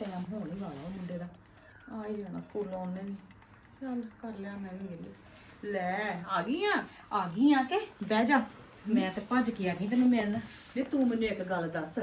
Time ਹੋਣ ਹੀ ਵਾਲਾ ਉਹ ਮੁੰਡੇ ਦਾ। ਆ ਹੀ ਜਾਣਾ ਸਕੂਲੋਂ ਉਹਨੇ ਵੀ। ਚੱਲ ਕਰ ਲਿਆ ਮੈਂ ਵੀ ਵੇਲੇ ਲੈ, ਆ ਗਈ ਆ? ਆ ਗਈ ਆ ਕੇ? ਬਹਿ ਜਾ। ਮੈਂ ਤੇ ਭੱਜ ਕੇ ਆ ਗਈ ਤੈਨੂੰ ਮਿਲਣ। ਜੇ ਤੂੰ ਮੈਨੂੰ ਇੱਕ ਗੱਲ ਦੱਸ।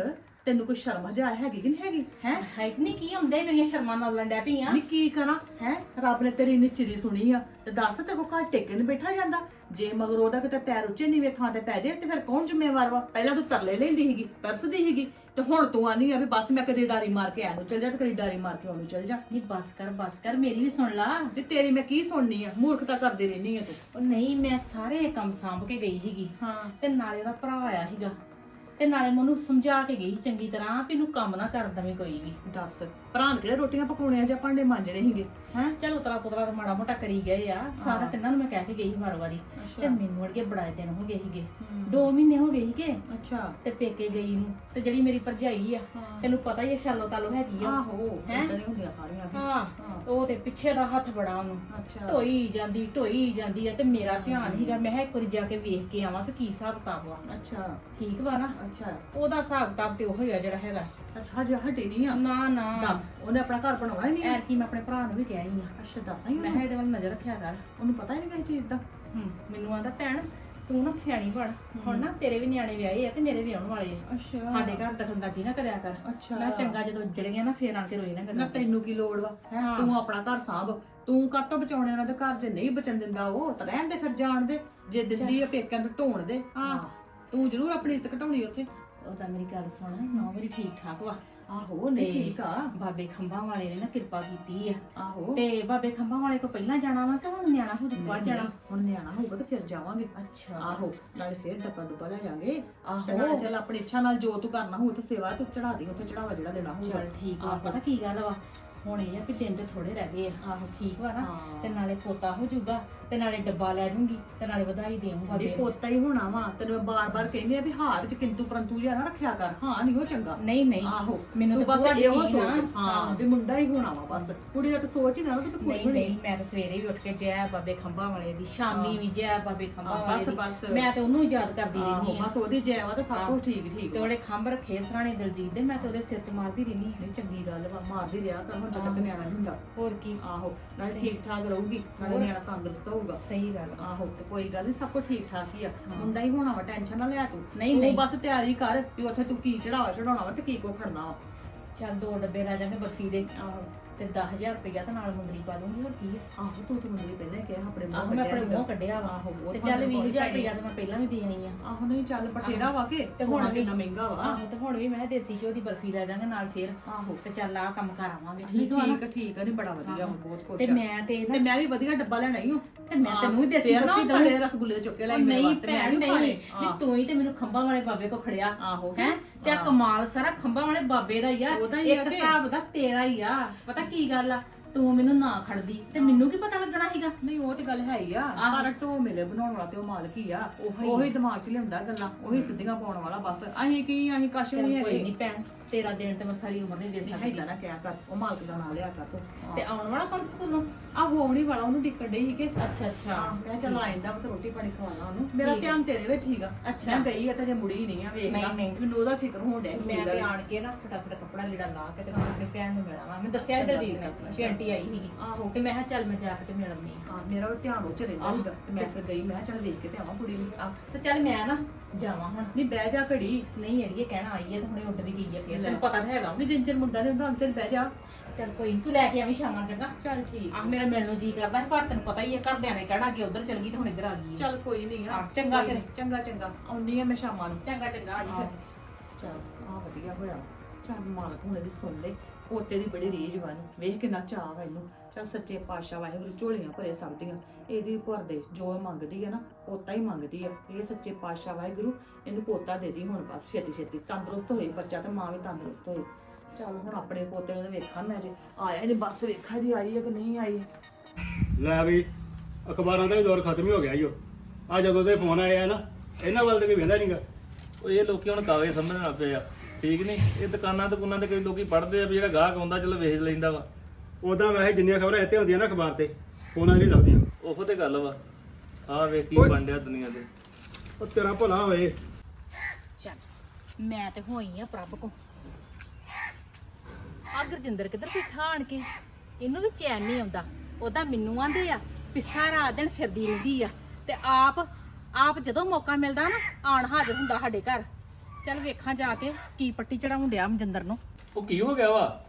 ਤੈਨੂੰ ਕੋਈ ਸ਼ਰਮ ਹਜਾ ਹੈਗੀ ਕਿ ਨਹੀਂ ਹੈਗੀ? ਹੈ? ਹੈ ਕਿ ਨਹੀਂ ਕੀ ਹੁੰਦੇ ਮੇਰੀਆਂ ਸ਼ਰਮਾਂ ਨਾਲ ਲੰਡਿਆ ਪਈਆਂ ਨੀ ਕੀ ਕਰਾਂ? ਹੈ? ਰੱਬ ਨੇ ਤੇਰੀ ਨਿਚਰੀ ਸੁਣੀ ਆ ਤੇ ਦੱਸ ਤੇ ਕੋ ਘਰ ਟੇਕੇ ਬੈਠਾ ਜਾਂਦਾ। ਜੇ ਮਗਰ ਉਹਦਾ ਕਿਤੇ ਪੈਰ ਉੱਚੇ ਨੀਵੇਂ ਥਾਂ ਤੇ ਪੈ ਜੇ ਤੇ ਫਿਰ ਕੌਣ ਜ਼ਿੰਮੇਵਾਰ ਵਾ? ਪਹਿਲਾਂ ਤੂੰ ਤਰਲੇ ਲੈਂਦੀ ਸੀਗੀ ਤਰਸਦੀ ਸੀਗੀ ਤੇ ਹੁਣ ਤੂੰ ਆਨੀ ਆ ਵੀ ਬਸ ਮੈਂ ਕਦੇ ਡਾਰੀ ਮਾਰ ਕੇ ਆ ਨੂੰ ਚਲ ਜਾ ਤੇ ਕਦੀ ਡਾਰੀ ਮਾਰ ਕੇ ਉਹਨੂੰ ਚਲ ਜਾ। ਨਹੀਂ ਬਸ ਕਰ ਬਸ ਕਰ ਮੇਰੀ ਵੀ ਸੁਣ ਲਾ। ਤੇ ਤੇਰੀ ਮੈਂ ਕੀ ਸੁਣਨੀ ਆ? ਮੂਰਖਤਾ ਕਰਦੀ ਰਹਿਨੀ ਆ ਤੂੰ। ਉਹ ਨਹੀਂ ਮੈਂ ਸਾਰੇ ਕੰਮ ਸਾਂਭ ਕੇ ਗਈ ਸੀਗੀ ਹਾਂ। ਤੇ ਨਾਲੇ ਉਹਦਾ ਭਰਾ ਆਇਆ ਸੀਗਾ। ਤੇ ਨਾਲੇ ਮੈਨੂੰ ਸਮਝਾ ਕੇ ਗਈ ਸੀ ਚੰਗੀ ਤਰ੍ਹਾਂ ਵੀ ਇਹਨੂੰ ਕੰਮ ਨਾ ਕਰ ਦਵੇਂ ਕੋਈ ਵੀ। ਦੱਸ। ਭਰਾ ਨੇ ਕਿਹੜੇ ਰੋਟੀਆਂ ਪਕਾਉਣੀਆਂ ਜਾਂ ਭਾਂਡੇ ਮਾਂਜਣੇ ਸੀਗੇ ਹੈ? ਚਲ ਉਤਰਾ ਪੁਤਰਾ ਤਾਂ ਮਾੜਾ ਮੋਟਾ ਕਰੀ ਗਏ ਆ। ਸਾਰਾ ਤਿੰਨਾਂ ਨੂੰ ਮੈਂ ਕਹਿ ਕੇ ਗਈ ਸੀ ਵਾਰ। ਵਾਰੀ ਤੇ ਮੈਨੂੰ ਅੜਗੇ ਬੜਾਏ ਦਿਨ ਹੋ ਗਏ ਸੀਗੇ। 2 ਮਹੀਨੇ ਹੋ ਗਏ ਸੀਗੇ। ਅੱਛਾ। ਤੇ ਪੇਕੇ ਗਈ ਨੂੰ। ਤੇ ਜਿਹੜੀ ਮੇਰੀ ਭਰਜਾਈ ਆ ਹਾਂ। ਤੈਨੂੰ ਪਤਾ ਹੀ ਆ ਸ਼ਾਲੋ ਤਾਲੋ ਹੈਗੀ ਆ। ਆਹੋ ਹੈਂ? ਇਦਾਂ ਨਹੀਂ ਹੁੰਦੀਆਂ ਸਾਰੀਆਂ ਵੀ। ਹਾਂ ਉਹ ਤੇ ਪਿੱਛੇ ਦਾ ਹੱਥ ਬੜਾ ਉਹਨੂੰ। ਅੱਛਾ। ਢੋਈ ਜਾਂਦੀ ਢੋਈ ਜਾਂਦੀ ਆ ਤੇ ਮੇਰਾ ਧਿਆਨ ਹੀਗਾ ਮੈਂ ਕਿਹਾ ਇੱਕ ਵਾਰੀ ਜਾ ਕੇ ਵੇਖ ਕੇ ਆਵਾਂ ਕਿ ਕੀ ਹਿਸਾਬ ਕਿਤਾਬ ਆ। ਅੱਛਾ। ਠੀਕ ਵਾ ਨਾ? ਅੱਛਾ। ਉਹਦਾ ਹਿਸਾਬ ਕਿਤਾਬ ਤੇ ਉਹ ਹੀ ਆ ਜਿਹੜਾ ਹੈਗਾ। ਅੱਛਾ ਹਜੇ ਹਟੇ ਨਹੀਂ ਆ। ਨਾ ਨਾ। ਦੱਸ ਉਹਨੇ ਆਪਣਾ ਘਰ ਬਣਾਉਣਾ ਹੀ ਨਹੀਂ ਐਰ ਕੀ ਮੈਂ ਆਪਣੇ ਭਰਾ ਨੂੰ ਵੀ ਕਹਿ ਰਹੀ ਆ ਅੱਛਾ ਦੱਸਾਂ ਹੀ ਮੈਂ ਕਿਹਾ ਇਹਦੇ ਵੱਲ ਨਜ਼ਰ ਰੱਖਿਆ ਕਰ। ਉਹਨੂੰ ਪਤਾ ਹੀ ਨਹੀਂ ਕਿਸੇ ਚੀਜ਼ ਦਾ? ਹੂੰ ਮੈਨੂੰ ਆਂਦਾ ਭੈਣ ਤੂੰ ਨਾ ਸਿਆਣੀ ਬਣ। ਹੁਣ ਨਾ ਤੇਰੇ ਵੀ ਨਿਆਣੇ ਵਿਆਹੇ ਆ ਤੇ ਮੇਰੇ ਵੀ ਆਉਣ ਵਾਲੇ ਆ। ਅੱਛਾ। ਸਾਡੇ ਘਰ ਦਖਲਅੰਦਾਜ਼ੀ ਨਾ ਕਰਿਆ ਕਰ। ਅੱਛਾ। ਮੈਂ ਚੰਗਾ ਜਦੋਂ ਉੱਜੜ ਗਿਆ ਨਾ ਫੇਰ ਆਣ ਕੇ ਰੋਈ ਨਾ ਨਾ ਕਰਨਾ ਤੈਨੂੰ ਕੀ ਲੋੜ ਵਾ? ਹੈਂ? ਤੂੰ ਆਪਣਾ ਘਰ ਸਾਂਭ। ਤੂੰ ਕਾਤੋਂ ਬਚਾਉਣੇ ਉਹਨਾਂ ਦੇ ਘਰ 'ਚ ਨਹੀਂ ਬਚਣ ਦਿੰਦਾ ਉਹ? ਤਾਂ ਰਹਿਣ ਦੇ ਫਿਰ ਜਾਣ ਦੇ। ਜੇ ਦਿੰਦੀ ਆ ਪੇਕਿਆਂ ਤੋਂ ਢੋਣ ਦੇ। ਹਾਂ। ਤੂੰ ਜ਼ਰੂਰ ਆਪਣੀ ਇੱਜ਼ਤ ਘਟਾਉਣੀ ਉੱਥੇ। ਉਹਦਾ ਮੇਰੀ ਗੱਲ ਸੁਣ ਨੌ ਮੇਰੀ ਠੀਕ ਠਾਕ ਵਾ। ਆਹੋ ਨਹੀਂ ਤੇ ਠੀਕ ਆ। ਬਾਬੇ ਖੰਭਾਂ ਵਾਲੇ ਨੇ ਨਾ ਕਿਰਪਾ ਕੀਤੀ ਆ। ਆਹੋ। ਤੇ ਬਾਬੇ ਖੰਭਾਂ ਵਾਲੇ ਕੋ ਪਹਿਲਾਂ ਜਾਣਾ ਵਾ ਕਿ ਹੁਣ ਨਿਆਣਾ ਹੋ ਜੂਗਾ ਜਾਣਾ? ਹੁਣ ਨਿਆਣਾ ਹੋਊਗਾ ਤੇ ਫਿਰ ਜਾਵਾਂਗੇ। ਅੱਛਾ। ਆਹੋ ਨਾਲੇ ਫਿਰ ਡੱਬਾ ਡੁੱਬਾ ਲੈ ਜਾਾਂਗੇ ਆਹੋ। ਤੇ ਨਾਲੇ ਚੱਲ ਆਪਣੀ ਇੱਛਾ ਨਾਲ ਜੋ ਤੂੰ ਕਰਨਾ ਹੋਊ ਤੇ ਸੇਵਾ ਤੂੰ ਚੜਾ ਦੀ ਉੱਥੇ ਚੜਾਵਾ ਜਿਹੜਾ ਦੇਣਾ ਹੋਊਗਾ। ਚਲ ਠੀਕ ਵਾ ਪਤਾ ਕੀ ਗੱਲ ਵਾ? ਹੁਣ ਇਹ ਆ ਕਿ ਦਿਨ ਤੇ ਥੋੜੇ ਰਹਿ ਗਏ ਆ। ਆਹੋ ਠੀਕ ਵਾ ਨਾ? ਹਾਂ। ਤੇ ਨਾਲੇ ਪੋਤਾ ਹੋ ਜਾਊਗਾ ਤੇ ਨਾਲੇ ਡੱਬਾ ਲੈ ਜੂੰਗੀ ਤੇ ਨਾਲੇ ਵਧਾਈ ਦੇਵਾਂਗਾ ਦੇ ਪੋਤਾ ਹੀ ਹੋਣਾ ਵਾ ਤੈਨੂੰ ਮੈਂ ਬਾਰ-ਬਾਰ ਕਹਿੰਦੀ ਆ ਵੀ ਹਾਰ ਵਿੱਚ ਕਿੰਤੂ ਪਰੰਤੂ ਜਿਹਾ ਨਾ ਰੱਖਿਆ ਕਰ। ਹਾਂ ਨਹੀਂ ਉਹ ਚੰਗਾ। ਨਹੀਂ ਨਹੀਂ। ਆਹੋ ਮੈਨੂੰ ਤੂੰ ਤਾਂ ਬਸ ਭੂਆ ਇਹੋ। ਸੋਚ। ਹਾਂ ਵੀ ਮੁੰਡਾ ਹੀ ਹੋਣਾ ਵਾ ਬਸ। ਕੁੜੀ ਦਾ ਤਾਂ ਸੋਚ ਹੀ ਨਾ ਤੂੰ ਕੁੜੀ ਨਹੀਂ ਨਹੀਂ ਮੈਂ ਤਾਂ ਸਵੇਰੇ ਵੀ ਉੱਠ ਕੇ ਜੈ ਬਾਬੇ ਖੰਭਾਂ ਵਾਲੇ ਦੀ ਸ਼ਾਮੀ ਵੀ ਜੈ ਬਾਬੇ ਖੰਭਾਂ ਹਾਂ, ਵਾਲੇ ਬਸ, ਦੀ। ਬਸ। ਮੈਂ ਤੇ ਉਹਨੂੰ ਹੀ ਯਾਦ ਕਰਦੀ ਆਹੋ ਰਹਿੰਦੀ ਆ ਬਸ ਉਹਦੀ ਜੈ ਵਾ ਤੇ ਸਭ ਕੁਝ ਠੀਕ ਠੀਕ। ਤੇ ਉਹਦੇ ਖੰਭ ਰੱਖੇ ਸਰਾਣੇ ਦਲਜੀਤ ਦੇ ਮੈਂ ਤੇ ਉਹਦੇ ਸਿਰ 'ਚ ਮਾਰਦੀ ਰਹਿੰਦੀ ਆ। ਨਹੀਂ ਚੰਗੀ ਗੱਲ ਵਾ ਮਾਰਦੀ ਰਿਹਾ ਕਰ। ਹੁਣ ਜਦ ਤੱਕ ਨਿਆਣਾ ਨਹੀਂ ਹੁੰਦਾ। ਹੋਰ ਕੀ? ਆਹੋ ਨਾਲੇ ਠੀਕ ਠਾਕ ਰਹੂਗੀ। ਨਾਲੇ ਨਿਆਣਾ ਤੰਦਰੁਸਤ ਹੋਊਗਾ। ਸਹੀ ਗੱਲ ਆ। ਆਹੋ ਤੇ ਕੋਈ ਗੱਲ ਨਹੀਂ ਸਭ ਕੁਝ ਠੀਕ ਠਾਕ ਹੀ ਆ। ਮੁੰਡਾ ਹੀ ਹੋਣਾ ਵਾ ਟੈਨਸ਼ਨ ਨਾ ਲੈ ਤੂੰ। ਨਹੀਂ, ਤੂੰ ਨਹੀਂ। ਬਸ ਤਿਆਰੀ ਕਰ ਵੀ ਉੱਥੇ ਤੂੰ ਕੀ ਚੜਾਵਾ ਚੜਾਉਣਾ ਵਾ ਤੇ ਕੀ ਕੋ ਖੜਨਾ ਵਾ। ਚੱਲ ਦੋ ਡੱਬੇ ਲੈ ਜਾਾਂਗੇ ਬਰਫੀ ਦੇ। ਆਹੋ। ਤੇ 10000 ਰੁਪਇਆ ਤੇ ਨਾਲ ਮੁੰਦਰੀ ਪਾ ਦੂੰਗੀ ਹੋਰ ਕੀ ਆ? ਆਹੋ ਤੂੰ ਤੇ ਮੁੰਡੇ ਪਹਿਲਾਂ ਕਿਹਾ ਆਪਣੇ ਆਹੋ ਮੂੰਹ ਮੈਂ ਆਪਣੇ ਮੂੰਹ ਕੱਢਿਆ ਵਾ। ਆਹੋ, ਤੇ ਚੱਲ ਤੈਨੂੰ 20000 ਬਹੁਤ ਰੁਪਇਆ ਤੇ ਮੈਂ ਪਹਿਲਾਂ ਵੀ ਦੇ ਆਈ ਆ। ਆਹੋ ਨਹੀਂ ਚੱਲ ਬਥੇਰਾ ਵਾ ਕੇ ਤੇ ਹੁਣ ਕਿੰਨਾ ਮਹਿੰਗਾ ਵਾ। ਆਹੋ ਤੇ ਹੁਣ ਵੀ ਮੈਂ ਦੇਸੀ ਘਿਓ ਦੀ ਬਰਫੀ ਲੈ ਜਾਾਂਗੇ ਨਾਲ ਫੇਰ। ਆਹੋ। ਤੇ ਚੱਲ ਆ ਕੰਮ ਕਰ ਆਵਾਂਗੇ ਠੀਕ ਆ, ਠੀਕ ਆ ਨਹੀਂ ਬੜਾ ਵਧੀਆ ਵਾ ਬਹੁਤ ਖੁਸ਼ ਤੇ ਮੈਂ ਤੇ ਤੇ ਮੈਂ ਵੀ ਵਧੀਆ ਡੱਬਾ ਲੈਣਾ ਹੀ ਹਾਂ। ਤੇ ਮੈਂ ਤੈਨੂੰ ਦੇਸੀ ਬਰਫੀ ਸਾਡੇ ਰਸਗੁੱਲੇ ਚੁੱਕ ਕੇ ਲੈ ਮੇਰੇ ਵਾਸਤੇ ਮੈਂ ਨਹੀਂ ਤੂੰ ਹੀ ਤੇ ਮੈਨੂੰ ਖੰਭਾਂ ਵਾਲੇ ਬਾਬੇ ਕੋ ਖੜਿਆ। ਆਹੋ। ਹੈ? ਤੇ ਕਮਾਲ ਸਾਰਾ ਖੰਭਾਂ ਵਾਲੇ ਬਾਬੇ ਦਾ ਹੀ ਆ ਉਹਦਾ ਹੀ ਆ ਇੱਕ ਹਿਸਾਬ ਦਾ ਤੇਰਾ ਹੀ ਆ। ਪਤਾ ਕੀ ਗੱਲ ਆ? ਤੂੰ ਮੈਨੂੰ ਨਾ ਖੜਦੀ ਤੇ ਮੈਨੂੰ ਕੀ ਪਤਾ ਲੱਗਣਾ ਸੀਗਾ? ਨਹੀਂ ਉਹ ਤੇ ਗੱਲ ਹੈ ਹੀ ਆ। ਪਰ ਢੋ ਮਿਲੇ ਬਣਾਉਣ ਵਾਲਾ ਤੇ ਉਹ ਮਾਲਕ ਹੀ ਆ। ਉਹੀ ਉਹੀ ਦਿਮਾਗ 'ਚ ਲਿਆਉਂਦਾ ਗੱਲਾਂ ਉਹੀ ਸਿੱਧੀਆਂ ਪਾਉਣ ਵਾਲਾ ਬਸ। ਅਸੀਂ ਕੀ ਅਸੀਂ ਕੁਛ ਨਹੀਂ ਕੋਈ ਹੈਗੇ। ਨਹੀਂ ਭੈਣ। ਤੇਰਾ ਦੇਣ ਤੇ ਮੈਂ ਸਾਰੀ ਉਮਰ ਨਹੀਂ ਦੇ ਸਕਦੀ। ਨਾ ਕਿਹਾ ਕਰ ਉਹ ਮਾਲਕ ਦਾ ਨਾਂ ਲਿਆ ਕਰ ਤੂੰ। ਤੇ ਆਉਣ ਵਾਲਾ ਪੰਜ ਸਕੂਲੋਂ? ਆ ਹੋਣੀ ਵਾਲਾ ਉਹਨੂੰ ਡਿੱਕਣ ਡਈ ਸੀ ਕਿ ਅੱਛਾ। ਅੱਛਾ ਮੈਂ ਚੱਲ ਆਇੰਦਾ ਵਾ ਤੇ ਰੋਟੀ ਪਾਣੀ ਖਵਾਉਣਾ ਉਹਨੂੰ। ਮੇਰਾ ਧਿਆਨ ਤੇਰੇ ਵਿੱਚ ਹੀਗਾ ਅੱਛਾ। ਮੈਂ ਗਈ ਆ ਤੇ ਜੇ ਮੁੜੀ ਨਹੀਂ ਆ ਵੇਖ ਲਾ। ਨਹੀਂ। ਮੈਨੂੰ ਉਹਦਾ ਫਿਕਰ ਹੋਣ ਡਿਆ ਸੀ ਮੈਂ ਕੁੜੀ ਦਾ ਤੇ ਵੀ। ਆਣ ਕੇ ਨਾ ਫਟਾਫਟ ਕੱਪੜਾ ਲੀੜਾ ਲਾ ਕੇ ਤੇ ਮੈਂ ਆਪਣੀ ਭੈਣ ਨੂੰ ਮਿਲਾਵਾਂ ਮੈਂ ਦੱਸਿਆ ਚੰਗਾ ਦਲਜੀਤ ਨੇ ਕਿ ਆਂਟੀ ਆਈ ਸੀਗੀ। ਆਹੋ। ਤੇ ਮੈਂ ਕਿਹਾ ਚੱਲ ਮੈਂ ਜਾ ਕੇ ਤੇ ਮਿਲ ਆਉਂਦੀ ਹਾਂ। ਹਾਂ ਮੇਰਾ ਉਹ ਧਿਆਨ ਉਹ ਚ ਰਹਿੰਦਾ ਸੀਗਾ। ਤੇ ਮੈਂ ਫਿਰ ਗਈ ਮੈਂ ਚੱਲ ਵੇਖ ਕੇ ਤੇ ਆਵਾਂ ਕੁੜੀ ਨੂੰ। ਆਹ, ਤੇ ਚੱਲ ਮੈਂ ਨਾ ਜਾਵਾਂ ਹੁਣ। ਨਹੀਂ ਬਹਿ ਜਾ ਘੜੀ। ਨਹੀਂ ਅੜੀਏ ਕਹਿਣਾ ਆਈ ਹੈ ਤੇ ਹੁਣੇ ਉੱਡ ਵੀ ਗਈ ਹੈ ਫੇਰ। ਤੈਨੂੰ ਪਤਾ ਤਾਂ ਹੈਗਾ। ਨਹੀਂ ਜਿੰਚਰ ਮੁੰਡਾ ਨੇ ਹੁੰਦਾ ਅੰਚਰ ਬਹਿ ਜਾ। ਚੱਲ ਕੋਈ ਨੀ, ਤੂੰ ਲੈ ਕੇ ਆਵੀਂ ਸ਼ਾਮਾਂ ਚੰਗਾ। ਚੱਲ ਠੀਕ। ਆਹ ਮੇਰਾ ਮਿਲਣ ਨੂੰ ਜੀ ਕਰਦਾ ਸੀ, ਪਰ ਤੈਨੂੰ ਪਤਾ ਹੀ ਹੈ ਘਰਦਿਆਂ ਨੇ ਕਹਿਣਾ ਕਿ ਉਧਰ ਚਲ ਗਈ ਤੇ ਹੁਣ ਇੱਧਰ ਆ ਗਈ ਹੈ। ਚੱਲ ਕੋਈ ਨਹੀਂ ਆ। ਹਾਂ, ਚੰਗਾ ਕੋਈ ਨੀ, ਫਿਰ। ਚੰਗਾ ਚੰਗਾ। ਆਉਣੀ ਆ ਮੈਂ ਸ਼ਾਮਾਂ ਨੂੰ। ਚੰਗਾ ਚੰਗਾ ਆ ਜੀ ਫਿਰ। ਚੱਲ ਆ ਵਧੀਆ ਹੋਇਆ। ਚੱਲ ਮਾਲਕ ਹੁਣ ਇਹਦੀ ਸੁਣ ਲੈ ਪੋਤੇ ਦੀ ਬੜੀ ਰੀਝ ਵਾ ਨੂੰ ਵੇਖ ਕਿੰਨਾ ਚਾਅ ਵਾ ਇਹਨੂੰ। ਚੱਲ ਸੱਚੇ ਪਾਤਸ਼ਾਹ ਵਾਹਿਗੁਰੂ ਝੋਲੀਆਂ ਭਰੇ ਸਭ ਦੀਆਂ। ਇਹਦੀ ਭਰ ਦੇ ਜੋ ਮੰਗਦੀ ਹੈ ਨਾ ਪੋਤਾ ਹੀ ਮੰਗਦੀ ਹੈ ਇਹ ਸੱਚੇ ਪਾਤਸ਼ਾਹ ਵਾਹਿਗੁਰੂ ਇਹਨੂੰ ਪੋਤਾ ਦੇ ਦੀ ਹੁਣ ਬਸ ਛੇਤੀ ਛੇਤੀ। ਤੰਦਰੁਸਤ ਹੋਏ ਬੱਚਾ ਤੇ ਮਾਂ ਵੀ ਤੰਦਰੁਸਤ ਹੋਏ। ਚੱਲ ਹੁਣ ਆਪਣੇ ਪੋਤੇ ਨੂੰ ਵੇਖਾਂ ਮੈਂ ਜੇ। ਆਇਆ ਇਹਨੇ ਬੱਸ ਵੇਖਾ ਦੀ ਆਈ ਹੈ ਕਿ ਨਹੀਂ ਆਈ। ਲੈ ਵੀ ਅਖਬਾਰਾਂ ਦਾ ਵੀ ਦੌਰ ਖਤਮ ਹੀ ਹੋ ਗਿਆ ਈਓ ਆ ਜਦੋਂ ਦੇ ਫੋਨ ਆਏ ਆ ਨਾ ਇਹਨਾਂ ਵੱਲ ਤੇ ਕੋਈ ਵੇਂਦਾ ਨਹੀਂਗਾ ਉਹ ਇਹ ਲੋਕੀ ਹੁਣ ਕਾਗਜ਼ ਸਮਝਣ ਲੱਗ ਪਏ ਆ। ਠੀਕ ਨਹੀਂ ਇਹ ਦੁਕਾਨਾਂ ਤੇ ਕੁਨਾਂ ਤੇ ਕਈ ਲੋਕੀ ਪੜ੍ਹਦੇ ਆ ਵੀ ਜਿਹੜਾ ਗਾਹਕ ਆਉਂਦਾ ਚਲੋ ਵੇਚ ਲੈਂਦਾ ਵਾ। ਉਦਾਂ ਵੈਸੇ ਜਿੰਨੀਆਂ ਖਬਰਾਂ ਇੱਥੇ ਹੁੰਦੀਆਂ ਨਾ ਅਖਬਾਰ ਤੇ ਫੋਨਾਂ 'ਚ ਨਹੀਂ ਲੱਭਦੀਆਂ। ਉਹੋ ਤੇ ਗੱਲ ਵਾ। ਆਹ ਵੇਖ ਕੀ ਓਏ। ਬਣ ਦੁਨੀਆ ਤੇ। ਉਹ ਤੇਰਾ ਭਲਾ ਹੋਏ। ਚੱਲ ਮੈਂ ਤੇ ਹੋਈ ਆ ਪ੍ਰਭ ਕੋ। ਆ ਗੁਰਜਿੰਦਰ ਕਿੱਧਰ ਬੈਠਾ ਆਣ ਕੇ? ਇਹਨੂੰ ਵੀ ਚੈਨ ਨਹੀਂ ਆਉਂਦਾ। ਉਹਦਾ ਮੈਨੂੰ ਆਂਦੇ ਆ ਵੀ ਸਾਰਾ ਦਿਨ ਫਿਰਦੀ ਰਹਿੰਦੀ ਆ। ਤੇ ਆਪ ਆਪ ਜਦੋਂ ਮੌਕਾ ਮਿਲਦਾ ਨਾ ਆਣ ਹਾਜ਼ਰ ਹੁੰਦਾ ਸਾਡੇ ਘਰ। ਚੱਲ ਵੇਖਾਂ ਜਾ ਕੇ ਕੀ ਪੱਟੀ ਚੜਾਉਣ ਡਿਆ ਮਨਜਿੰਦਰ ਨੂੰ। ਉਹ ਕੀ ਹੋ ਗਿਆ ਵਾ?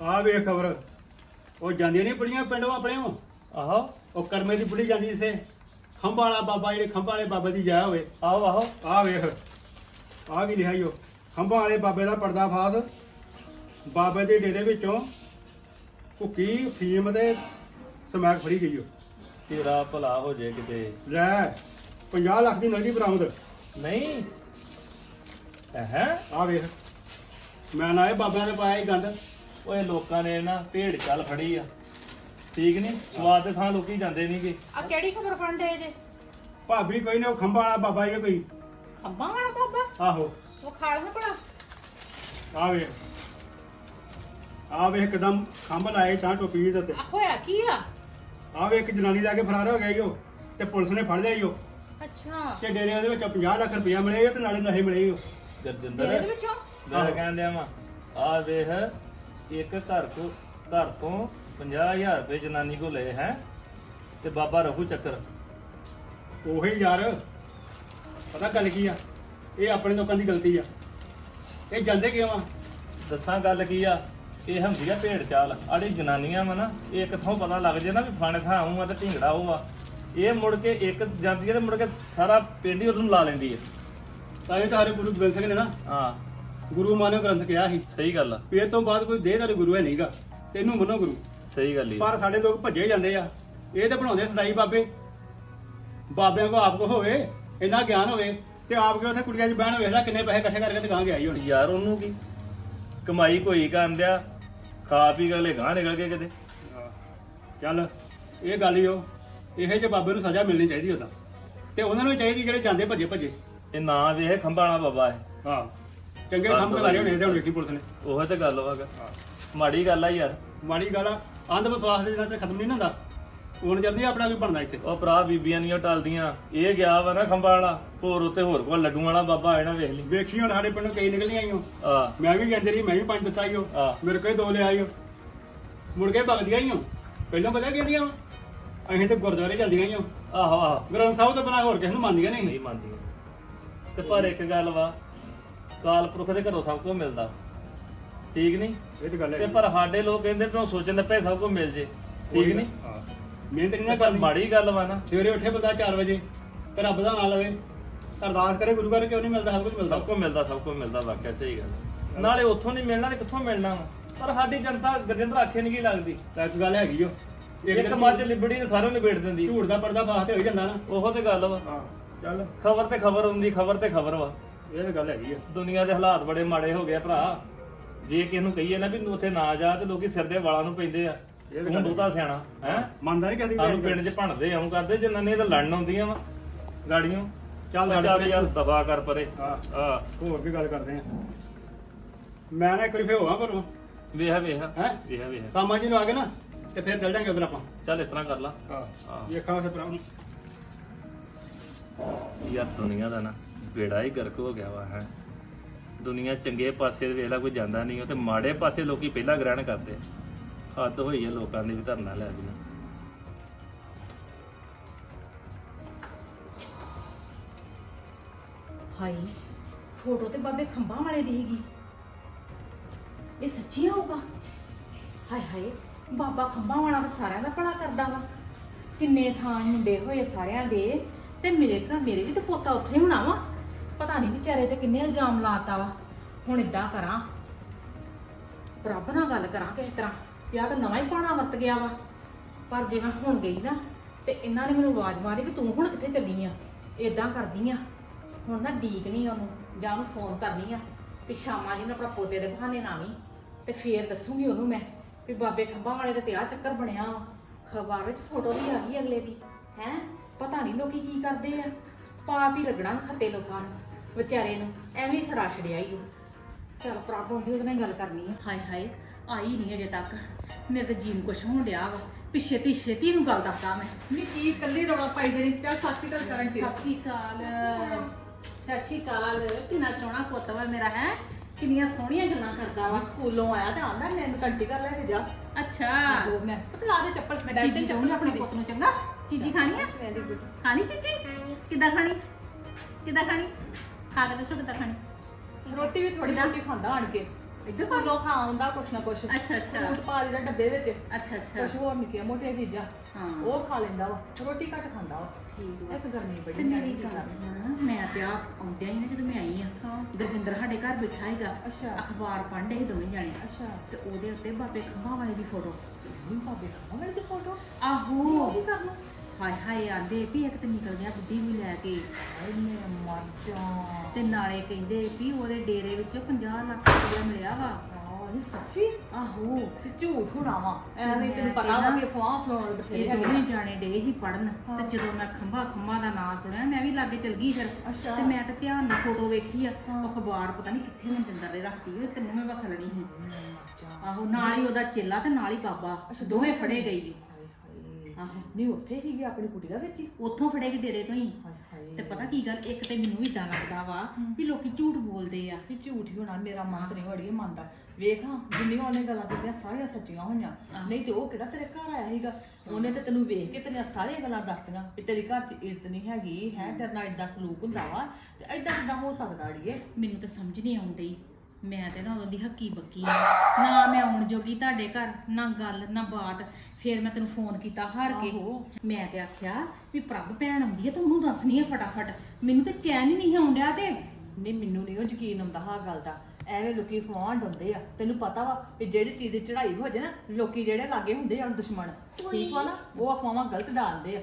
ਆ ਵੇਖ ਖਬਰ। ਉਹ ਜਾਂਦੀਆਂ ਨਹੀਂ ਬੁੜੀਆਂ ਪਿੰਡੋਂ ਆਪਣੇ? ਉਹ ਆਹੋ। ਉਹ ਕਰਮੇ ਦੀ ਬੁੜੀ ਜਾਂਦੀ ਸੇ। ਖੰਭਾ ਵਾਲਾ ਬਾਬਾ ਜਿਹੜੇ ਖੰਭਾ ਵਾਲੇ ਬਾਬਾ ਦੀ ਜਾਇਆ ਹੋਵੇ। ਆਹੋ ਆਹੋ। ਆ ਵੇਖ। ਆ ਕੀ ਲਿਖਿਆ ਈ ਉਹ? ਖੰਭਾ ਵਾਲੇ ਬਾਬੇ ਦਾ ਪਰਦਾ ਫਾਸ ਬਾਬੇ ਦੇ ਡੇਰੇ ਵਿੱਚੋਂ ਭੁੱਕੀ ਫੀਮ ਤੇ ਸਮੈਕ ਫੜੀ ਗਈ ਉਹ। ਤੇਰਾ ਭਲਾ ਹੋ ਜੇ ਕਿਤੇ। ਲੈ 50 ਲੱਖ ਦੀ ਨਗਦੀ ਬਰਾਮਦ। ਨਹੀਂ। ਹੈ ਆ ਵੇਖ। ਮੈਂ ਨਾ ਇਹ ਬਾਬਿਆਂ ਦੇ ਪਾਇਆ ਹੀ ਗੰਦ। ਓਏ ਲੋਕਾਂ ਨੇ ਨਾ ਭੇਡ ਚੱਲ ਫੜੀ ਆ। ਠੀਕ ਨਹੀਂ ਸਵਾਦ ਤੇ ਥਾਂ ਲੋਕੀ ਜਾਂਦੇ ਨਹੀਂਗੇ ਆ ਕਿਹੜੀ ਖਬਰ ਫੜਨ ਜੇ? ਭਾਬੀ ਕੋਈ ਨਾ ਉਹ ਖੰਭਾ ਵਾਲਾ ਬਾਬਾ ਹੀ ਆ ਕੋਈ। ਖੰਭਾਂ ਵਾਲਾ ਬਾਬਾ? ਆਹੋ। ਉਹ ਖਾਲ ਹੈ ਬੜਾ ਆ ਵੇਖ। ਆ ਵੇਖ ਕਦਮ ਖੰਭ ਲਾਏ ਤਾਂ ਟੋਪੀ ਦੇ ਉੱਤੇ ਆ ਹੋਇਆ ਕੀ ਆ? ਆ ਵੇਖ ਇੱਕ ਜਨਾਨੀ ਲੈ ਕੇ ਫਰਾਰ ਹੋ ਗਿਆ ਈ ਉਹ ਤੇ ਪੁਲਿਸ ਨੇ ਫੜ ਲਿਆ ਈ ਉਹ। ਅੱਛਾ। ਤੇ ਡੇਰੇ ਦੇ ਵਿੱਚ 50 ਲੱਖ ਰੁਪਇਆ ਮਿਲੇ ਤੇ ਨਾਲੇ ਨਸ਼ੇ ਮਿਲੇ ਈ ਉਹ। ਗਰਜਿੰਦਰ ਇਹਦੇ ਵਿੱਚੋਂ? ਮੈਂ ਕਹਿਣ ਡਿਆ ਵਾਂ ਆ ਵੇਖ। ਇੱਕ ਘਰ ਕੋ ਘਰ ਤੋਂ 50000 ਰੁਪਏ ਜਨਾਨੀ ਕੋ ਲਏ ਹੈ ਤੇ ਬਾਬਾ ਰਹੂ ਚੱਕਰ। ਉਹੀ ਯਾਰ ਪਤਾ ਗੱਲ ਕੀ ਆ? ਇਹ ਆਪਣੇ ਲੋਕਾਂ ਦੀ ਗਲਤੀ ਆ। ਇਹ ਜਾਂਦੇ ਕਿਉਂ ਆ? ਦੱਸਾਂ ਗੱਲ ਕੀ ਆ? ਇਹ ਹੁੰਦੀ ਆ ਭੇਡ ਚਾਲ। ਆੜੀ ਜਨਾਨੀਆਂ ਵਾ ਨਾ ਇਹ ਕਿੱਥੋਂ ਪਤਾ ਲੱਗ ਜੇ ਨਾ ਵੀ ਫਾਣੇ ਥਾਂ ਆਉਂ ਆ ਤੇ ਢਿੰਗੜਾ ਉਹ ਆ। ਇਹ ਮੁੜ ਕੇ ਇੱਕ ਜਾਂਦੀ ਆ ਤੇ ਮੁੜ ਕੇ ਸਾਰਾ ਪਿੰਡ ਹੀ ਉਹਨੂੰ ਲਾ ਲੈਂਦੀ ਆ। ਤਾਂ ਇਹ ਤਾਰੇ ਗੁਰੂ ਗੋਬਿੰਦ ਸਿੰਘ ਨੇ ਨਾ ਹਾਂ। ਗੁਰੂ ਮਾਨੋ ਗ੍ਰੰਥ ਕਿਹਾ ਸੀ ਸਹੀ ਗੱਲ ਆ। ਵੀ ਇਹ ਤੋਂ ਬਾਅਦ ਕੋਈ ਦੇਹਦਾਰੀ ਗੁਰੂ ਹੈ ਨਹੀਂਗਾ ਤੈਨੂੰ ਮੰਨੋ ਗੁਰੂ। ਸਹੀ ਗੱਲ ਹੀ ਪਰ ਸਾਡੇ ਲੋਕ ਭੱਜੇ ਜਾਂਦੇ ਆ ਇਹ ਤੇ ਬਣਾਉਂਦੇ ਸਦਾਈ ਬਾਬੇ। ਬਾਬਿਆਂ ਕੋ ਆਪ ਕੋ ਹੋਵੇ ਇੰਨਾ ਗਿਆਨ ਹੋਵੇ ਤੇ ਆਪ ਕੇ ਉੱਥੇ ਕੁੜੀਆਂ 'ਚ ਬਹਿਣ? ਵੇਖਦਾ ਕਿੰਨੇ ਪੈਸੇ ਇਕੱਠੇ ਕਰਕੇ ਦੁਕਾਨ ਗਿਆ ਹੀ ਹੋਣੀ। ਯਾਰ ਉਹਨੂੰ ਕੀ? ਕਮਾਈ ਕੋਈ ਕਰਨ ਦਿਆ ਖਾ ਪੀ ਗਲੇ ਗਾਂ ਨਿਕਲ ਗਏ ਕਿਤੇ। ਚੱਲ ਇਹ ਗੱਲ ਹੀ ਉਹ ਇਹੋ ਜਿਹੇ ਬਾਬੇ ਨੂੰ ਸਜ਼ਾ ਮਿਲਣੀ ਚਾਹੀਦੀ ਉਹਦਾ ਤੇ ਉਹਨਾਂ ਨੂੰ ਵੀ ਚਾਹੀਦੀ ਜਿਹੜੇ ਜਾਂਦੇ ਭੱਜੇ ਭੱਜੇ ਇਹ ਨਾਂ ਵੇਖ ਖੰਭਾਣਾ ਬਾਬਾ ਹੈ ਹਾਂ। ਚੰਗੇ ਕੰਮ ਤਾਂ ਕਰਾਰੇ ਹੋਣੇ ਤੇ ਹੁਣ ਵੇਖੀ ਪੁਲਿਸ ਨੇ। ਉਹ ਤੇ ਗੱਲ ਵਾਗਾ ਮਾੜੀ ਗੱਲ ਆ ਯਾਰ। ਮਾੜੀ ਗੱਲ ਆ ਅੰਧ ਵਿਸ਼ਵਾਸ ਦੇ ਜਿੰਨਾ ਚਿਰ ਖਤਮ ਨਹੀਂ ਨਾ ਹੁੰਦਾ। ਹੁਣ ਜਦ ਨਹੀਂ ਆਪਣਾ ਵੀ ਬਣਦਾ ਇੱਥੇ। ਉਹ ਭਰਾ ਬੀਬੀਆਂ ਦੀਆਂ ਟਲਦੀਆਂ। ਇਹ ਗਿਆ ਵਾ ਨਾ ਖੰਭਾ ਵਾਲਾ ਹੋਰ ਉੱਤੇ ਹੋਰ ਕੋਈ ਲੱਡੂ ਵਾਲਾ ਬਾਬਾ ਆਇਆ ਨਾ ਵੇਖ ਲਈ। ਵੇਖੀ ਹੁਣ ਸਾਡੇ ਪਿੰਡੋਂ ਕਈ ਨਿਕਲੀਆਂ ਆਈਆਂ ਆ ਮੈਂ ਵੀ ਜਾਂਦੀ ਰਹੀ ਮੈਂ ਵੀ ਪੰਜ ਦਿੱਤਾ ਈਓ। ਆ ਮੇਰੇ ਕੋਲ ਦੋ ਲਿਆ ਈਓ ਮੁੜ ਕੇ ਭਗਦੀਆਂ ਈਓ। ਪਹਿਲਾਂ ਪਤਾ ਕੀ ਦੀਆਂ ਅਸੀਂ ਤੇ ਗੁਰਦੁਆਰੇ ਜਾਂਦੀਆਂ ਈਓ। ਆਹੋ ਆਹੋ। ਗ੍ਰੰਥ ਸਾਹਿਬ ਤੋਂ ਬਿਨਾਂ ਹੋਰ ਕਿਸੇ ਨੂੰ ਮੰਨਦੀਆਂ ਨਹੀਂ। ਨਹੀਂ ਮੰਨਦੀਆਂ। ਤੇ ਪਰ ਇੱਕ ਗੱਲ ਵਾ ਕਾਲ ਪੁਰਖ ਦੇ ਘਰੋਂ ਸਭ ਕੁਝ ਮਿਲਦਾ। ਠੀਕ ਨਹੀਂ? ਇਹ ਤਾਂ ਗੱਲ ਤੇ ਹੈ ਪਰ ਸਾਡੇ ਲੋਕ ਕਹਿੰਦੇ ਵੀ ਉਹ ਸੋਚਣ ਦੇ ਪਏ ਸਭ ਕੁਝ ਮਿਲ ਜੇ। ਠੀਕ ਨਹੀਂ? ਹਾਂ। ਮਿਹਨਤ ਨਹੀਂ ਨਾ ਪਰ ਕਰਨੀ। ਮਾੜੀ ਗੱਲ ਵਾ ਨਾ। ਸਵੇਰੇ ਉੱਠੇ ਬੰਦਾ 4 ਵਜੇ ਤੇ ਰੱਬ ਦਾ ਨਾਮ ਲਵੇ। ਅਰਦਾਸ ਕਰੇ ਗੁਰੂ ਘਰ ਕਿਉਂ ਨਹੀਂ ਮਿਲਦਾ ਸਭ ਕੁਝ ਮਿਲਦਾ। ਸਭ ਕੁਝ ਮਿਲਦਾ ਸਭ ਕੁਝ ਮਿਲਦਾ ਵਾਕਿਆ ਸਹੀ ਗੱਲ ਨਾਲੇ ਉੱਥੋਂ ਨਹੀਂ ਮਿਲਣਾ ਤੇ ਕਿੱਥੋਂ ਮਿਲਣਾ ਵਾ? ਪਰ ਸਾਡੀ ਜਨਤਾ ਗਰਜਿੰਦਰ ਆਖੇ ਨਹੀਂ ਕੀ ਲੱਗਦੀ। ਤਾਂ ਇੱਕ ਗੱਲ ਹੈਗੀ ਓ। ਇੱਕ ਮੱਝ ਲਿਬੜੀ ਤੇ ਸਾਰਿਆਂ ਨੂੰ ਨਿਬੇੜ ਦਿੰਦੀ। ਝੂਠ ਦਾ ਪਰਦਾ ਬਾਸ ਤੇ ਹੋ ਹੀ ਜਾਂਦਾ ਨਾ। ਉਹੋ ਤੇ ਗੱਲ ਵਾ। ਹਾਂ ਚੱਲ। ਖਬਰ ਤੇ ਖਬਰ ਹੁੰਦੀ ਖਬਰ ਤੇ ਖਬਰ ਵਾ। ਇਹ ਤਾਂ ਗੱਲ ਹੈਗੀ ਆ। ਦੁਨੀਆ ਦੇ ਹਾਲਾਤ ਬੜੇ ਮਾੜੇ ਹੋ ਗਏ ਭਰਾ। ਜੇ ਕਿਸੇ ਨੂੰ ਕਹੀਏ ਨਾ ਵੀ ਉੱਥੇ ਨਾ ਜਾ ਤੇ ਲੋਕੀ ਸਿਰ ਦੇ ਵਾਲਾਂ ਨੂੰ ਪੈਂਦੇ ਆ। ਇਹ ਤਾਂ ਤੂੰ ਬਹੁਤਾ ਸਿਆਣਾ ਹੈ? ਮੰਨਦਾ ਨਹੀਂ ਕਹਦੀ ਸਾਨੂੰ ਪਿੰਡ 'ਚ ਭਣਦੇ ਆਉਂ ਕਰਦੇ ਜਿੰਨਾਂ ਨੇ ਤਾਂ ਲੜਨ ਆਉਂਦੀਆਂ ਵਾ ਗਾੜੀਆਂ। ਚੱਲ ਚੱਲ ਸਾਡੇ ਯਾਰ ਦਫਾ ਕਰ ਪਰੇ। ਹਾਂ। ਆ ਹੋਰ ਵੀ ਗੱਲ ਕਰਦੇ ਆ। ਮੈਂ ਨਾ ਇੱਕ ਵਾਰੀ ਫੇਰ ਹੋਵਾਂ ਘਰੋਂ। ਵੇਖ ਵੇਖ। ਹੈ? ਵੇਖ ਵੇਖ। ਸਾਮਾ ਜੀ ਨੂੰ ਆ ਗਏ ਨਾ ਤੇ ਫਿਰ ਚੱਲ ਜਾਾਂਗੇ ਉਧਰ ਆਪਾਂ। ਚੱਲ ਇਤਨਾ ਕਰ ਲਾ। ਹਾਂ। ਹਾਂ। ਇਹ ਖਾਸ ਪ੍ਰਾਹੁਣ ਯਾਰ ਦੁਨੀਆ ਦਾ ਨਾ। ਬੇੜਾ ਹੀ ਗਰਕ ਹੋ ਗਿਆ ਵਾ, ਹੈ। ਦੁਨੀਆ ਚੰਗੇ ਪਾਸੇ ਵੇਖ ਲਾ, ਕੋਈ ਜਾਂਦਾ ਨਹੀਂ, ਉਹ ਤੇ ਮਾੜੇ ਪਾਸੇ ਲੋਕੀ ਪਹਿਲਾਂ ਗ੍ਰਹਿਣ ਕਰਦੇ ਆ। ਹੱਦ ਹੋਈ ਹੈ ਲੋਕਾਂ ਦੀ ਵੀ ਧਰਨਾ ਲੈ ਦੀਆਂ ਹਾਈ ਫੋਟੋ ਤੇ ਬਾਬੇ ਖੰਭਾਂ ਵਾਲੇ ਦੀ ਹੈਗੀ ਇਹ ਸੱਚੀ ਹੋਊਗਾ ਹਾਏ ਹਾਏ, ਬਾਬਾ ਖੰਭਾਂ ਵਾਲਾ ਤਾਂ ਸਾਰਿਆਂ ਦਾ ਭਲਾ ਕਰਦਾ ਵਾ। ਕਿੰਨੇ ਥਾਂ ਮੁੰਡੇ ਹੋਏ ਸਾਰਿਆਂ ਦੇ, ਤੇ ਮੇਰੇ ਘਰ ਮੇਰੇ ਵੀ ਤੇ ਪੋਤਾ ਉੱਥੇ ਹੀ ਹੋਣਾ ਵਾ। ਪਤਾ ਨਹੀਂ ਵਿਚਾਰੇ ਤੇ ਕਿੰਨੇ ਇਲਜ਼ਾਮ ਲਾਤਾ ਵਾ। ਹੁਣ ਇਦਾਂ ਕਰਾਂ ਰੱਬ ਨਾਲ ਗੱਲ ਕਰਾਂ ਕਿਸੇ ਤਰ੍ਹਾਂ, ਵਿਆਹ ਤਾਂ ਨਵਾਂ ਹੀ ਪਾਣਾ ਵਰਤ ਗਿਆ ਵਾ। ਪਰ ਜੇ ਮੈਂ ਹੁਣ ਗਈ ਨਾ, ਤੇ ਇਹਨਾਂ ਨੇ ਮੈਨੂੰ ਆਵਾਜ਼ ਮਾਰੀ ਵੀ ਤੂੰ ਹੁਣ ਕਿੱਥੇ ਚੱਲੀ ਆ? ਇਦਾਂ ਕਰਦੀ ਆ। ਹੁਣ ਨਾ ਡੀਕ ਨਹੀਂ ਉਹਨੂੰ, ਜਾਂ ਉਹਨੂੰ ਫੋਨ ਕਰਨੀ ਆ ਵੀ ਸ਼ਾਮਾਂ ਜੀ ਨੂੰ ਆਪਣਾ ਪੋਤੇ ਦੇ ਬਹਾਨੇ ਨਾ ਆਵੀਂ ਤੇ ਫੇਰ ਦੱਸੂਗੀ ਉਹਨੂੰ ਮੈਂ ਵੀ ਬਾਬੇ ਖੰਭਾਂ ਵਾਲੇ ਦਾ ਤੇ ਆਹ ਚੱਕਰ ਬਣਿਆ ਵਾ। ਖਬਰ ਵਿੱਚ ਫੋਟੋ ਵੀ ਆ ਗਈ ਅਗਲੇ ਦੀ। ਹੈ? ਪਤਾ ਨਹੀਂ ਲੋਕੀ ਕੀ ਕਰਦੇ ਆ। ਪਾਪ ਹੀ ਲੱਗਣਾ ਖੱਤੇ ਲੋਕਾਂ ਨੂੰ। ਵਿਚਾਰੇ ਨੂੰ ਐਵੇਂ ਹੀ ਫੜਾ ਛੜਿਆ ਹੀ ਉਹ। ਚਲ ਪ੍ਰਾਪ ਹੁੰਦੀ ਉਹਦੇ ਨਾਲ ਗੱਲ ਕਰਨੀ ਆ। ਹਾਏ ਹਾਏ ਆਈ ਨਹੀਂ ਅਜੇ ਤੱਕ। ਮੇਰੇ ਤੇ ਜੀਨ ਕੁਛ ਹੋਣ ਡਿਆ ਵਾ। ਵੀ ਛੇਤੀ ਛੇਤੀ ਨੂੰ ਗੱਲ ਦੱਸਦਾ ਮੈਂ। ਨੀ ਕੀ ਕੱਲੀ ਰੌਲਾ ਪਾਈ ਜਰੀ ਚੱਲ ਸਾਚੀ ਗੱਲ ਕਰਾਂ ਸਤਿ ਸ਼੍ਰੀ ਅਕਾਲ। ਸਤਿ ਸ਼੍ਰੀ ਅਕਾਲ। ਕਿੰਨਾ ਸੋਹਣਾ ਪੁੱਤ ਵਾ ਮੇਰਾ ਹੈ? ਕਿੰਨੀਆਂ ਸੋਹਣੀਆਂ ਗੱਲਾਂ ਕਰਦਾ ਵਾ। ਸਕੂਲੋਂ ਆਇਆ ਤੇ ਆਂਦਾ ਮੈਨੂੰ ਕੰਟੀ ਕਰ ਲੈ ਕੇ ਜਾ। ਅੱਛਾ। ਆਹੋ ਮੈਂ ਪਤਾ ਲਾ ਦੇ ਚੱਪਲ ਮੈਂ ਚੀਜ਼ੀ ਦਊਂਗੀ ਆਪਣੇ ਪੁੱਤ ਨੂੰ ਚੰਗਾ? ਚੀਜ਼ੀ ਖਾਣੀ ਆ? ਵੈਰੀ ਗੁੱਡ ਖਾਣੀ ਚੀਜ਼ੀ? ਕਿੱਦਾਂ ਖਾਣੀ? ਕਿੱਦਾਂ ਖਾਣੀ? ਖਾ ਕੇ ਖਾਣੀ। ਰੋਟੀ ਵੀ ਥੋੜੀ ਬਹੁਤੀ ਖਾਂਦਾ ਆਣ ਕੇ। ਇੱਧਰ ਕੋਲੋਂ ਖਾਉਂਦਾ ਕੁਛ ਨਾ ਕੁਛ। ਅੱਛਾ ਅੱਛਾ। ਫਰੂਟ ਪਾ ਲਿਆ ਡੱਬੇ ਵਿੱਚ। ਅੱਛਾ ਅੱਛਾ। ਕੁਛ ਹੋਰ ਨਿੱਕੀਆਂ ਮੋਟੀਆਂ ਚੀਜ਼ਾਂ। ਹਾਂ। ਉਹ ਖਾ ਲੈਂਦਾ ਵਾ ਰੋਟੀ ਘੱਟ ਖਾਂਦਾ ਵਾ। ਠੀਕ ਇੱਕ ਗਰਮੀ ਬੜੀ ਤੇ ਮੇਰੀ ਗੱਲ। ਸੁਣ ਮੈਂ ਤੇ ਆ ਆਉਂਦਿਆਂ ਹੀ ਨਾ ਜਦੋਂ ਮੈਂ ਆਈ ਆ ਹਾਂ। ਦਰਜਿੰਦਰ ਸਾਡੇ ਘਰ ਬੈਠਾ ਹੈਗਾ ਅੱਛਾ। ਅਖਬਾਰ ਪੜ੍ਹਦੇ ਸੀ ਦੋਵੇਂ ਜਾਣੇ। ਅੱਛਾ। ਤੇ ਉਹਦੇ ਉੱਤੇ ਬਾਬੇ ਖੰਭਾਂ ਵਾਲੇ ਦੀ ਫੋਟੋ। ਨਹੀਂ ਭਾਬੀ ਖਾਣਾ ਮੇਰੇ ਦੀ ਫੋਟੋ? ਆਹੋ। ਉਹ ਕੀ ਕਰਨਾ? ਹਾਏ ਹਾਏ ਆਂਦੇ ਵੀ ਇੱਕ ਤੇ ਨਿਕਲ ਗਿਆ ਬੁੱਢੀ ਵੀ ਲੈ ਕੇ। ਹਾਏ ਮੈਂ ਮਰ ਜਾ ਤੇ ਨਾਲੇ ਕਹਿੰਦੇ ਵੀ ਉਹਦੇ ਡੇਰੇ ਵਿੱਚੋਂ 50 ਲੱਖ ਰੁਪਇਆ ਮਿਲਿਆ ਵਾ। ਆਹ ਸੱਚੀ? ਆਹੋ। ਤੇ ਝੂਠ ਹੋਣਾ ਵਾ। ਐਵੇਂ ਮੈਂ ਤੈਨੂੰ ਪਤਾ ਵਾ ਤੇ ਕਿ ਫਵਾਹ ਦੇ ਬਥੇਰੇ ਇਹ ਦੋਵੇਂ ਜਾਣੇ ਡੇ ਹੀ ਪੜਨ ਹਾਂ। ਤੇ ਜਦੋਂ ਮੈਂ ਖੰਭਾ ਖੰਭਾ ਦਾ ਨਾਂ ਸੁਣਿਆ ਮੈਂ ਵੀ ਲਾਗੇ ਚਲ ਗਈ ਫਿਰ। ਤੇ ਮੈਂ ਤੇ ਧਿਆਨ ਨਾਲ ਫੋਟੋ ਵੇਖੀ ਆ। ਹਾਂ। ਉਹ ਅਖਬਾਰ ਪਤਾ ਨਹੀਂ ਕਿੱਥੇ ਮਨਜਿੰਦਰ ਨੇ ਰੱਖਤੀ ਉਹ ਤੈਨੂੰ ਮੈਂ ਵਖਲਣੀ ਮੈਂ ਜਾ ਆਹੋ ਨਾਲ ਹੀ ਉਹਦਾ ਚੇਲਾ ਤੇ ਨਾਲ ਹੀ ਬਾਬਾ। ਦੋਵੇਂ ਫੜੇ ਗਈ ਆਹੋ। ਨਹੀਂ ਉੱਥੇ ਹੀ ਗਿਆ ਆਪਣੀ ਕੁੜੀ ਦਾ ਵਿੱਚ ਹੀ। ਉੱਥੋਂ ਫੜੇ ਗਏ ਡੇਰੇ ਤੋਂ ਹੀ। ਹਾਏ ਹਾਏ। ਤੇ ਪਤਾ ਕੀ ਗੱਲ ਇੱਕ ਤੇ ਮੈਨੂੰ ਇਦਾਂ ਲੱਗਦਾ ਵਾ ਵੀ ਲੋਕੀ ਝੂਠ ਬੋਲਦੇ ਆ। ਇਹ ਝੂਠ ਹੀ ਹੋਣਾ ਮੇਰਾ ਮਨ ਤੇ ਨਹੀਂ ਅੜੀਏ ਮੰਨਦਾ ਵੇਖ ਹਾਂ ਜਿੰਨੀਆਂ ਉਹਨੇ ਗੱਲਾਂ ਕੀਤੀਆਂ ਸਾਰੀਆਂ ਸੱਚੀਆਂ ਹੋਈਆਂ। ਨਹੀਂ ਤੇ ਉਹ ਕਿਹੜਾ ਤੇਰੇ ਘਰ ਆਇਆ ਸੀਗਾ? ਉਹਨੇ ਤੇ ਤੈਨੂੰ ਵੇਖ ਕੇ ਤੇਰੀਆਂ ਸਾਰੀਆਂ ਗੱਲਾਂ ਦੱਸਤੀਆਂ ਵੀ ਤੇਰੀ ਘਰ 'ਚ ਇੱਜ਼ਤ ਨਹੀਂ ਹੈਗੀ ਹੈ ਤੇਰੇ ਨਾਲ ਇਦਾਂ ਸਲੂਕ ਹੁੰਦਾ ਵਾ ਤੇ ਐਦਾਂ ਕਿੱਦਾਂ ਹੋ ਸਕਦਾ ਅੜੀਏ? ਮੈਨੂੰ ਤਾਂ ਸਮਝ ਨਹੀਂ ਆਉਂਦੀ ਮੈਂ ਤੇ ਨਾ ਉਦੋਂ ਦੀ ਹੱਕੀ ਬੱਕੀ ਆ। ਨਾ ਮੈਂ ਆਉਣ ਜੋਗੀ ਤੁਹਾਡੇ ਘਰ ਨਾ ਗੱਲ ਨਾ ਬਾਤ। ਫਿਰ ਮੈਂ ਤੈਨੂੰ ਫੋਨ ਕੀਤਾ ਹਾਰ ਕੇ। ਆਹੋ। ਮੈਂ ਤੇ ਆਖਿਆ ਵੀ ਪ੍ਰਭ ਭੈਣ ਆਉਂਦੀ ਹੈ ਤਾਂ ਉਹਨੂੰ ਦੱਸਣੀ ਹੈ ਫਟਾਫਟ। ਮੈਨੂੰ ਤੇ ਚੈਨ ਹੀ ਨਹੀਂ ਆਉਂਦਿਆ ਤੇ। ਨਹੀਂ ਮੈਨੂੰ ਨਹੀਂ ਉਹ ਯਕੀਨ ਆਉਂਦਾ ਹਾਂ ਗੱਲ ਦਾ। ਐਵੇਂ ਲੋਕੀ ਫਵਾਂਡ ਹੁੰਦੇ ਆ। ਤੈਨੂੰ ਪਤਾ ਵਾ ਕਿ ਜਿਹੜੀ ਚੀਜ਼ ਦੀ ਚੜ੍ਹਾਈ ਹੋ ਜਾਏ ਨਾ ਲੋਕੀ ਜਿਹੜੇ ਲਾਗੇ ਹੁੰਦੇ ਆ ਦੁਸ਼ਮਣ ਠੀਕ ਵਾ ਨਾ ਉਹ ਅਫਵਾਹਾਂ ਗਲਤ ਡਾਲਦੇ ਆ।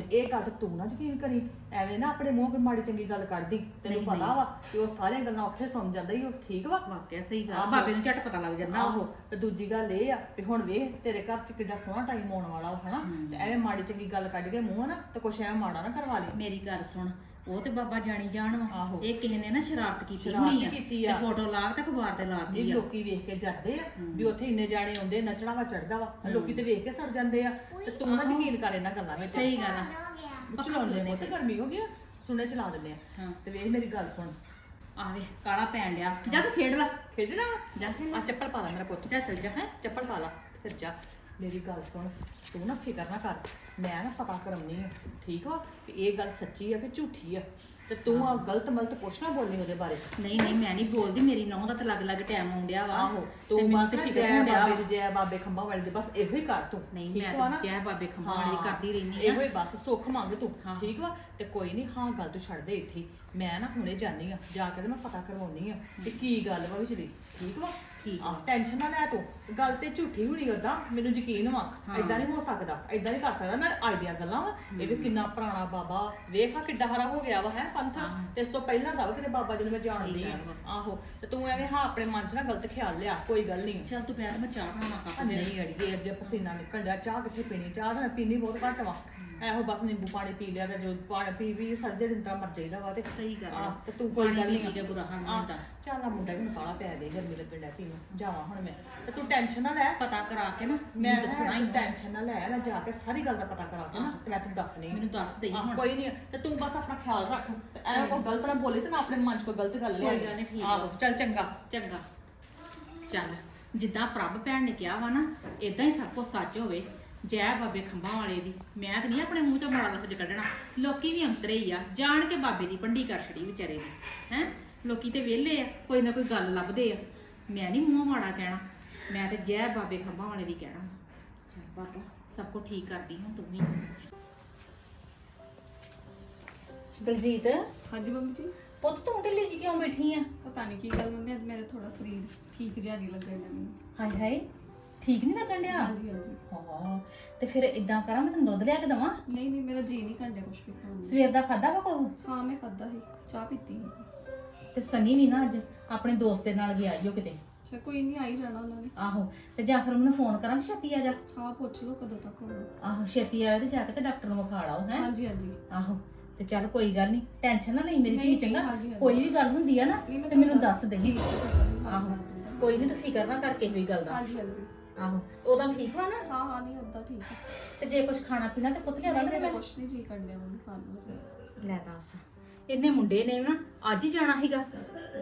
ਤੇ ਇਹ ਗੱਲ ਤੇ ਨਾ ਯਕੀਨ ਕਰੀ ਐਵੇਂ ਨਾ ਆਪਣੇ ਮੂੰਹ ਕੋਈ ਮਾੜੀ ਚੰਗੀ ਗੱਲ ਕੱਢਦੀ। ਤੈਨੂੰ ਪਤਾ ਵਾ ਕਿ ਉਹ ਸਾਰੀਆਂ ਗੱਲਾਂ ਉੱਥੇ ਸੁਣ ਜਾਂਦਾ ਹੀ ਉਹ ਠੀਕ ਵਾ। ਵਾਕਿਆ ਸਹੀ ਗੱਲ। ਬਾਬੇ ਨੂੰ ਝਟ ਪਤਾ ਲੱਗ ਜਾਂਦਾ। ਆਹੋ। ਤੇ ਦੂਜੀ ਗੱਲ ਇਹ ਆ ਕਿ ਹੁਣ ਵੇਖ ਤੇਰੇ ਘਰ ਚ ਕਿੱਡਾ ਸੋਹਣਾ ਟਾਈਮ ਆਉਣ ਵਾਲਾ ਵਾ ਹਨਾ? ਤੇ ਐਵੇਂ ਮਾੜੀ ਚੰਗੀ ਗੱਲ ਕੱਢ ਕੇ ਮੂੰਹ ਨਾ ਤੇ ਕੁਛ ਐ ਮਾੜਾ ਨਾ ਕਰਵਾ ਲਈ। ਮੇਰੀ ਗੱਲ ਸੁਣ। ਉਹ ਤੇ ਬਾਬਾ ਜਾਣੀ ਜਾਣ ਵਾ। ਆਹੋ। ਇਹ ਕਿਸੇ ਨੇ ਨਾ ਸ਼ਰਾਰਤ ਕੀਤੀ ਸ਼ਰਾਰਤ ਹੋਣੀ ਆ ਕੀਤੀ ਤੇ। ਫੋਟੋ ਲਾ ਕੇ ਤੇ ਅਖਬਾਰ ਤੇ ਲਾ ਇਹ ਦਿੱਤੀ ਆ। ਲੋਕੀ ਵੇਖ ਕੇ ਜਾਂਦੇ ਆ ਵੀ ਉੱਥੇ ਇੰਨੇ ਜਾਣੇ ਆਉਂਦੇ ਨੱਚਣਾ ਵਾ ਚੜਦਾ ਵਾ। ਲੋਕੀ ਤੇ ਵੇਖ ਕੇ ਸੜ ਜਾਂਦੇ ਆ। ਤੇ ਤੂੰ ਨਾ ਯਕੀਨ ਕਰ ਇਹਨਾਂ ਗੱਲਾਂ ਵਿੱਚ। ਸਹੀ ਗੱਲ ਆ। ਚਲਾਉਂਦੇ ਨੇ ਤੇ ਗਰਮੀ ਹੋ ਗਈ ਆ। ਸੁਣੇ ਚਲਾ ਦਿੰਦੇ ਆ। ਹਾਂ। ਤੇ ਵੇਖ ਮੇਰੀ ਗੱਲ ਸੁਣ। ਆਵੇ ਕਾਲਾ ਪੈਣ ਡਿਆ। ਜਾ ਤੂੰ ਖੇਡ ਲੈ। ਖੇਡਣਾ ਜਾ। ਆ ਚੱਪਲ ਪਾ ਲੈ ਮੇਰਾ ਪੁੱਤ। ਜਾ ਚੱਲ ਜਾ ਹੈ। ਚੱਪਲ ਪਾ ਲਾ। ਫਿਰ ਜਾ। ਮੇਰੀ ਗੱਲ ਸੁਣ ਤੂੰ ਨਾ ਫਿਕਰ ਨਾ ਕਰ। ਮੈਂ ਨਾ ਪਤਾ ਕਰਾਉਣੀ ਆ ਠੀਕ ਵਾ? ਕਿ ਇਹ ਗੱਲ ਸੱਚੀ ਆ ਕਿ ਝੂਠੀ ਆ? ਤੇ ਤੂੰ ਆ ਗਲਤ ਮਲਤ ਕੁਛ ਨਾ ਬੋਲੀ ਉਹਦੇ ਬਾਰੇ। ਨਹੀਂ ਨਹੀਂ ਮੈਂ ਨਹੀਂ ਬੋਲਦੀ। ਮੇਰੀ ਨੌਂ ਦਾ ਤਾਂ ਲੱਗ ਲੱਗ ਟਾਈਮ ਆਉਂਦਿਆ ਵਾ। ਆਹੋ ਤੇ ਤੂੰ ਮੈਨੂੰ ਬਸ ਤੇ ਫਿਕਰ ਜੈ ਬਾਬੇ। ਦੀ ਜੈ ਬਾਬੇ ਖੰਭਾ ਵਾਲੇ ਦੀ ਬਸ ਇਹੋ ਹੀ ਕਰ ਤੂੰ ਨਹੀਂ ਠੀਕ ਮੈਂ ਵਾ ਤਾਂ? ਜੈ ਬਾਬੇ ਖੰਭਾਂ ਵਾਲੀ ਦੀ ਹਾਂ, ਕਰਦੀ ਰਹਿੰਦੀ ਇਹੋ ਆ ਹੀ ਬਸ ਸੁੱਖ ਮੰਗ ਤੂੰ ਹਾਂ। ਠੀਕ ਵਾ? ਤੇ ਕੋਈ ਨਹੀਂ ਹਾਂ ਗੱਲ ਤੂੰ ਛੱਡ ਦੇ ਇੱਥੇ ਹੀ। ਮੈਂ ਨਾ ਹੁਣੇ ਜਾਣੀ ਆ ਜਾ ਕੇ ਤੇ ਮੈਂ ਪਤਾ ਕਰਵਾਉਣੀ ਆ ਕਿ ਕੀ ਗੱਲ ਵਾ ਵਿਚਲੀ ਠੀਕ ਵਾ? ਠੀਕ ਆ ਟੈਨਸ਼ਨ ਨਾ ਲੈ ਤੂੰ। ਗੱਲ ਤੇ ਝੂਠੀ ਹੋਣੀ ਉਦਾਂ ਮੈਨੂੰ ਯਕੀਨ ਵਾ। ਐਦਾਂ ਨਹੀਂ ਹੋ ਸਕਦਾ ਐਦਾਂ ਨਹੀਂ ਕਰ ਸਕਦਾ ਨਾ ਅੱਜ ਦੀਆਂ ਗੱਲਾਂ ਵਾ। ਇਹ ਵੀ ਕਿੰਨਾ ਪੁਰਾਣਾ ਬਾਬਾ ਵੇਖ ਆ ਕਿੱਡਾ ਹਰਾ ਹੋ ਗਿਆ ਵਾ ਹੈ ਪੰਥ। ਤੇ ਇਸ ਤੋਂ ਪਹਿਲਾਂ ਦਾ ਵਾ ਕਿਤੇ ਬਾਬਾ ਜੀ ਨੂੰ ਮੈਂ ਜਾਣਦੀ। ਆ ਆਹੋ ਤੇ ਤੂੰ ਐਵੇਂ ਹਾਂ ਆਪਣੇ ਮਨ 'ਚ ਨਾ ਗਲਤ ਖਿਆਲ ਲਿਆ ਕੋਈ ਗੱਲ ਨਹੀਂ। ਚੱਲ ਤੂੰ ਪਿਆਰ ਮੈਂ ਚਾਹ ਬਣਾਉਣਾ ਆ ਕੱਪ ਨਹੀਂ ਅੜੀਏ ਅੱਗੇ ਪਸੀਨਾ ਨਿਕਲ ਰਿਹਾ ਚਾਹ ਕਿੱਥੇ ਪੀਣੀ ਚਾਹ ਤਾਂ ਮੈਂ ਪੀਣੀ ਬਹੁਤ ਘੱਟ ਵਾ। ਇਹੋ ਬਸ ਨਿੰਬੂ ਪਾਣੀ ਪੀ ਲਿਆ ਤੇ ਜੋ ਪਾਣੀ ਪੀ ਵੀ ਸਰਦੇ ਦਿਨ ਤਾਂ ਮਰ ਜਾਈਦਾ ਵਾ ਤੇ ਸਹੀ ਗੱਲ ਆ। ਤੇ ਤੂੰ ਕੋਈ ਪਾਣੀ ਗੱਲ ਪੀ ਨਹੀਂ ਕੇ ਬੁਰਾ ਹਾਲ ਹੁੰਦਾ। ਚੱਲ ਆ ਮੁੰਡਾ ਵੀ ਕਾਲਾ ਪੈ ਦੇ ਗਰਮੀ ਲੱਗਣ ਡੈ ਪੀ ਨੂੰ। ਜਾਵਾਂ ਹੁਣ ਮੈਂ। ਤੇ ਤੂੰ ਟੈਨਸ਼ਨ ਨਾ ਲੈ। ਪਤਾ ਕਰਾ ਕੇ ਨਾ ਮੈਂ ਮੈਨੂੰ ਦੱਸਣਾ ਹੀ। ਟੈਨਸ਼ਨ ਨਾ ਲੈ ਮੈਂ ਜਾ ਕੇ ਸਾਰੀ ਗੱਲ ਦਾ ਪਤਾ ਕਰਾ ਕੇ ਨਾ ਤੇ ਮੈਂ ਤੈਨੂੰ ਦੱਸਣੀ ਮੈਨੂੰ ਦੱਸ ਦੇਈ ਹੁਣ। ਕੋਈ ਨਹੀਂ ਤੇ ਤੂੰ ਬਸ ਆਪਣਾ ਖਿਆਲ ਰੱਖ। ਤੇ ਐ ਕੋਈ ਗਲਤ ਨਾ ਬੋਲੀ ਤੇ ਨਾ ਆਪਣੇ ਮਨ 'ਚ ਕੋਈ ਗਲਤ ਗੱਲ ਲਿਆ ਕੋਈ ਗੱਲ ਨੀ, ਠੀਕ ਆ। ਆਹੋ ਚੱਲ ਚੰਗਾ। ਚੰਗਾ। ਚੱਲ ਜਿੱਦਾਂ ਪ੍ਰਭ ਭੈਣ ਨੇ ਕਿਹਾ ਵਾ ਨਾ ਇਦਾਂ ਹੀ ਸਭ ਕੁਝ ਸੱਚ ਹੋਵੇ। ਜੈ ਬਾਬੇ ਖੰਭਾਂ ਵਾਲੇ ਦੀ। ਮੈਂ ਤਾਂ ਨਹੀਂ ਆਪਣੇ ਮੂੰਹ ਤੋਂ ਮਾੜਾ ਲਫ਼ਜ਼ ਕੱਢਣਾ। ਲੋਕੀ ਵੀ ਅੰਤਰੇ ਹੀ ਆ। ਜਾਣ ਕੇ ਬਾਬੇ ਦੀ ਪੰਡੀ ਕਰ ਛੜੀ ਵਿਚਾਰੇ ਦੀ। ਹੈ? ਲੋਕੀ ਤੇ ਵਿਹਲੇ ਆ। ਕੋਈ ਨਾ ਕੋਈ ਗੱਲ ਲੱਭਦੇ ਆ। ਮੈਂ ਨਹੀਂ ਮੂੰਹ ਮਾੜਾ ਕਹਿਣਾ। ਮੈਂ ਤੇ ਜੈ ਬਾਬੇ ਖੰਭਾਂ ਵਾਲੇ ਦੀ ਕਹਿਣਾ। ਚੱਲ ਬਾਬਾ ਸਭ ਕੁਝ ਠੀਕ ਕਰਦੀ ਹਾਂ ਤੂੰ ਵੀ। ਦਲਜੀਤ? ਹਾਂਜੀ ਮੰਮੀ ਜੀ। ਪੁੱਤ ਤੂੰ ਢਿੱਲੀ ਜੀ ਕਿਉਂ ਬੈਠੀ ਆ? ਪਤਾ ਨਹੀਂ ਕੀ ਗੱਲ ਮੰਮੀ ਅੱਜ ਮੇਰਾ ਥੋੜਾ ਸਰੀਰ ਠੀਕ ਜਿਹਾ ਨਹੀਂ ਲੱਗ ਰਿਹਾ ਮੈਨੂੰ। ਹਾਏ ਹਾਏ ਠੀਕ ਨਹੀਂ ਲੱਗਣ ਡਿਆ? ਹਾਂਜੀ ਹਾਂਜੀ। ਹਾਂ ਤੇ ਫਿਰ ਇਦਾਂ ਕਰਾਂ ਮੈਂ ਤੈਨੂੰ ਦੁੱਧ ਲਿਆ ਕੇ ਦਵਾਂ? ਨਹੀਂ ਨਹੀਂ ਮੇਰਾ ਜੀ ਨਹੀਂ ਕਰਦਾ ਕੁਝ ਵੀ ਖਾਣ ਨੂੰ। ਸਵੇਰ ਦਾ ਖਾਦਾ ਵਾ ਕੋਈ? ਹਾਂ ਮੈਂ ਖਾਦਾ ਸੀ ਚਾਹ ਪੀਤੀ ਸੀ। ਤੇ ਸਨੀ ਵੀ ਨਾ ਅੱਜ ਆਪਣੇ ਦੋਸਤ ਦੇ ਨਾਲ ਗਿਆ ਈਓ ਕਿਤੇ। ਅੱਛਾ ਕੋਈ ਨਹੀਂ ਆਈ ਜਾਣਾ ਉਹਨਾਂ ਨੇ। ਆਹੋ ਤੇ ਜਾਂ ਫਿਰ ਮੈਨੂੰ ਫੋਨ ਕਰਾਂ ਵੀ ਛੇਤੀ ਆ ਜਾ। ਹਾਂ ਪੁੱਛ ਲਓ ਕਦੋਂ ਤੱਕ ਆਉਣਾ। ਆਹੋ ਛੇਤੀ ਆਇਆ ਤੇ ਜਾ ਕੇ ਤੇ ਡਾਕਟਰ ਨੂੰ ਵਿਖਾ ਲਾਓ ਹੈ। ਹਾਂਜੀ ਹਾਂਜੀ। ਆਹੋ ਤੇ ਚੱਲ ਕੋਈ ਗੱਲ ਨਹੀਂ ਟੈਨਸ਼ਨ ਨਾ ਲਈ ਮੇਰੀ ਧੀ ਨਹੀਂ, ਚੰਗਾ। ਹਾਂਜੀ, ਹਾਂਜੀ। ਕੋਈ ਵੀ ਗੱਲ ਹੁੰਦੀ ਆ ਨਾ ਨਹੀਂ, ਮੈਂ ਤੇ ਮੈਨੂੰ ਤੁਹਾਨੂੰ ਦੱਸ ਦੇ। ਠੀਕ ਹੈ, ਆਹੋ। ਕੋਈ ਨਹੀਂ ਤੂੰ ਫਿਕਰ ਨਾ ਕਰ ਕਿਸੇ ਵੀ ਗੱਲ ਦਾ। ਹਾਂਜੀ ਹਾਂਜੀ। ਆਹੋ ਉਹਦਾ ਠੀਕ ਵਾ ਨਾ? ਹਾਂ ਹਾਂ ਨਹੀਂ ਉਦਾਂ ਠੀਕ ਹੈ ਤੇ ਜੇ ਕੁਝ ਖਾਣਾ ਪੀਣਾ ਤੇ ਪੁੱਤ ਲਿਆ ਨਹੀਂ, ਦੇ ਮੇਰਾ ਕੁਝ ਨਹੀਂ ਜੀ ਕਰਦਾ ਮੰਮੀ ਖਾਣ ਨੂੰ। ਲੈ ਦੱਸ। ਇਹਨੇ ਮੁੰਡੇ ਨੇ ਨਾ ਅੱਜ ਹੀ ਜਾਣਾ ਸੀਗਾ।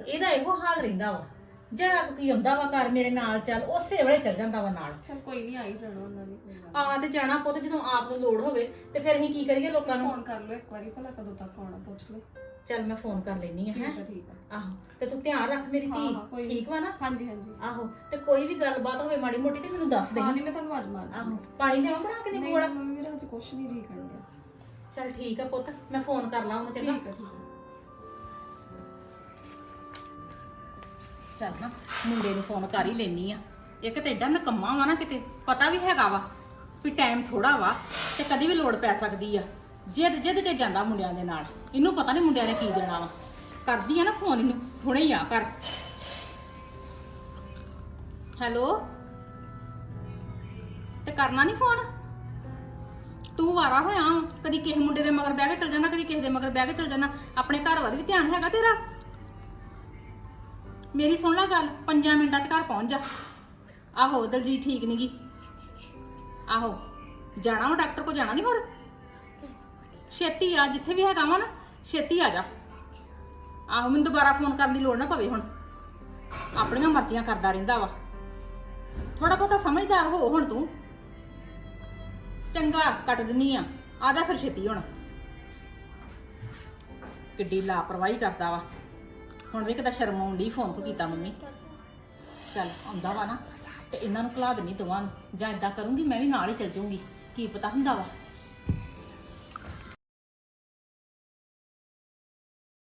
ਇਹਦਾ ਇਹੋ ਹਾਲ ਰਹਿੰਦਾ ਵਾ। ਜਿਹੜਾ ਕੋਈ ਆਉਂਦਾ ਵਾ ਘਰ ਮੇਰੇ ਨਾਲ ਚੱਲ ਉਸੇ ਵੇਲੇ ਚੱਲ ਜਾਂਦਾ ਵਾ ਨਾਲ। ਚਲ ਕੋਈ ਨਹੀਂ ਆਈ ਜਾਣਾ ਉਹਨਾਂ ਨੇ ਕੋਈ ਗੱਲ ਆ ਤੇ ਜਾਣਾ ਪੁੱਤ ਜਦੋਂ ਆਪ ਨੂੰ ਲੋੜ ਹੋਵੇ ਤੇ ਫਿਰ ਅਸੀਂ ਕੀ ਕਰੀਏ ਲੋਕਾਂ ਨੂੰ? ਫੋਨ ਕਰ ਲਓ ਇੱਕ ਵਾਰੀ ਭਲਾ ਕਦੋਂ ਤੱਕ ਆਉਣਾ ਪੁੱਛ ਲਓ। ਚੱਲ ਮੈਂ ਫੋਨ ਕਰ ਲੈਣੀ ਆ ਠੀਕ ਹੈ ਹੈ? ਠੀਕ ਹੈ ਆਹੋ ਤੇ ਤੂੰ ਧਿਆਨ ਰੱਖ ਮੇਰੀ ਹਾਂ, ਹਾਂ, ਕੋਈ ਧੀ ਨੀ। ਠੀਕ ਵਾ ਨਾ? ਹਾਂਜੀ ਹਾਂਜੀ। ਆਹੋ ਤੇ ਕੋਈ ਵੀ ਗੱਲਬਾਤ ਹੋਵੇ ਮਾੜੀ ਮੋਟੀ ਤੇ ਮੈਨੂੰ ਦੱਸ ਦੇ। ਹਾਂ ਨਹੀਂ ਮੈਂ ਤੁਹਾਨੂੰ ਆਵਾਜ਼ ਮਾਰ ਆਹੋ ਪਾਣੀ ਲਿਆਵਾਂ ਬਣਾ ਕੇ ਦੇ ਨਹੀਂ ਕੋਲ? ਮੰਮੀ ਮੇਰਾ ਅੱਜ ਕੁਛ ਨਹੀਂ ਜੀ ਕਰਨ ਡਿਆ। ਚੱਲ ਠੀਕ ਆ ਪੁੱਤ ਮੈਂ ਫੋਨ ਕਰ ਲਾਂ ਉਹਨੂੰ ਚੰਗਾ। ਠੀਕ ਹੈ ਠੀਕ ਹੈ ਚੱਲ ਨਾ, ਮੁੰਡੇ ਨੂੰ ਫੋਨ ਕਰ ਹੀ ਲੈਣੀ ਆ। ਇੱਕ ਤੇ ਏਡਾ ਨਕੰਮਾ ਵਾ ਨਾ ਕਿਤੇ, ਪਤਾ ਵੀ ਹੈਗਾ ਵਾ ਵੀ ਟਾਈਮ ਥੋੜਾ ਵਾ ਤੇ ਕਦੀ ਵੀ ਲੋੜ ਪੈ ਸਕਦੀ ਆ। ਜਿੱਦ ਜਿੱਦ ਕੇ ਜਾਂਦਾ ਮੁੰਡਿਆਂ ਦੇ ਨਾਲ। ਇਹਨੂੰ ਪਤਾ ਨਹੀਂ ਮੁੰਡਿਆਂ ਨੇ ਕੀ ਦੇਣਾ ਵਾ। ਕਰਦੀ ਆ ਨਾ ਫੋਨ ਇਹਨੂੰ, ਹੁਣੇ ਹੀ ਆ ਕਰ ਹੈਲੋ? ਤੇ ਕਰਨਾ ਨਹੀਂ ਫੋਨ ਤੂੰ ਵਾਰਾ ਹੋਇਆ ਕਦੀ ਕਿਸੇ ਮੁੰਡੇ ਦੇ ਮਗਰ ਬਹਿ ਕੇ ਚਲ ਜਾਣਾ, ਕਦੀ ਕਿਸੇ ਦੇ ਮਗਰ ਬਹਿ ਕੇ ਚਲ ਜਾਣਾ। ਆਪਣੇ ਘਰ ਵੱਲ ਵੀ ਧਿਆਨ ਹੈਗਾ ਤੇਰਾ? ਮੇਰੀ ਸੁਣ ਲੈ ਗੱਲ 5 ਮਿੰਟਾਂ 'ਚ ਘਰ ਪਹੁੰਚ ਜਾ। ਆਹੋ, ਦਲਜੀਤ ਠੀਕ ਨੀ ਗੀ। ਆਹੋ, ਜਾਣਾ ਵਾ ਡਾਕਟਰ ਕੋ ਜਾਣਾ ਨਹੀਂ ਹੋਰ? ਛੇਤੀ ਆ, ਜਿੱਥੇ ਵੀ ਹੈਗਾ ਵਾ ਨਾ, ਛੇਤੀ ਆ ਜਾ। ਆਹੋ, ਮੈਨੂੰ ਦੁਬਾਰਾ ਫੋਨ ਕਰਨ ਦੀ ਲੋੜ ਨਾ ਪਵੇ ਹੁਣ। ਆਪਣੀਆਂ ਮਰਜ਼ੀਆਂ ਕਰਦਾ ਰਹਿੰਦਾ ਵਾ। ਥੋੜਾ ਬਹੁਤਾ ਸਮਝਦਾਰ ਹੋ ਹੁਣ ਤੂੰ। ਚੰਗਾ, ਕੱਟ ਦਿੰਨੀ ਆ। ਆਦਾ ਫਿਰ ਛੇਤੀ ਹੁਣ। ਕਿੱਡੀ ਲਾਪਰਵਾਹੀ ਕਰਦਾ ਵਾ। ਹੁਣ ਵੀ ਕਿਤਾ ਸ਼ਰਮ ਆਉਂਦੀ, ਫੋਨ ਕੋ ਕੀਤਾ ਮੰਮੀ? ਚੱਲ, ਆਉਂਦਾ ਵਾ ਨਾ, ਤੇ ਇਹਨਾਂ ਨੂੰ ਖਲਾ ਦੇਣੀ ਦੋਵਾਂ ਨੂੰ। ਜਾਂ ਇਦਾਂ ਕਰੂੰਗੀ, ਮੈਂ ਵੀ ਨਾਲ ਹੀ ਚੱਲ ਜਾਊਂਗੀ। ਕੀ ਪਤਾ ਹੁੰਦਾ ਵਾ।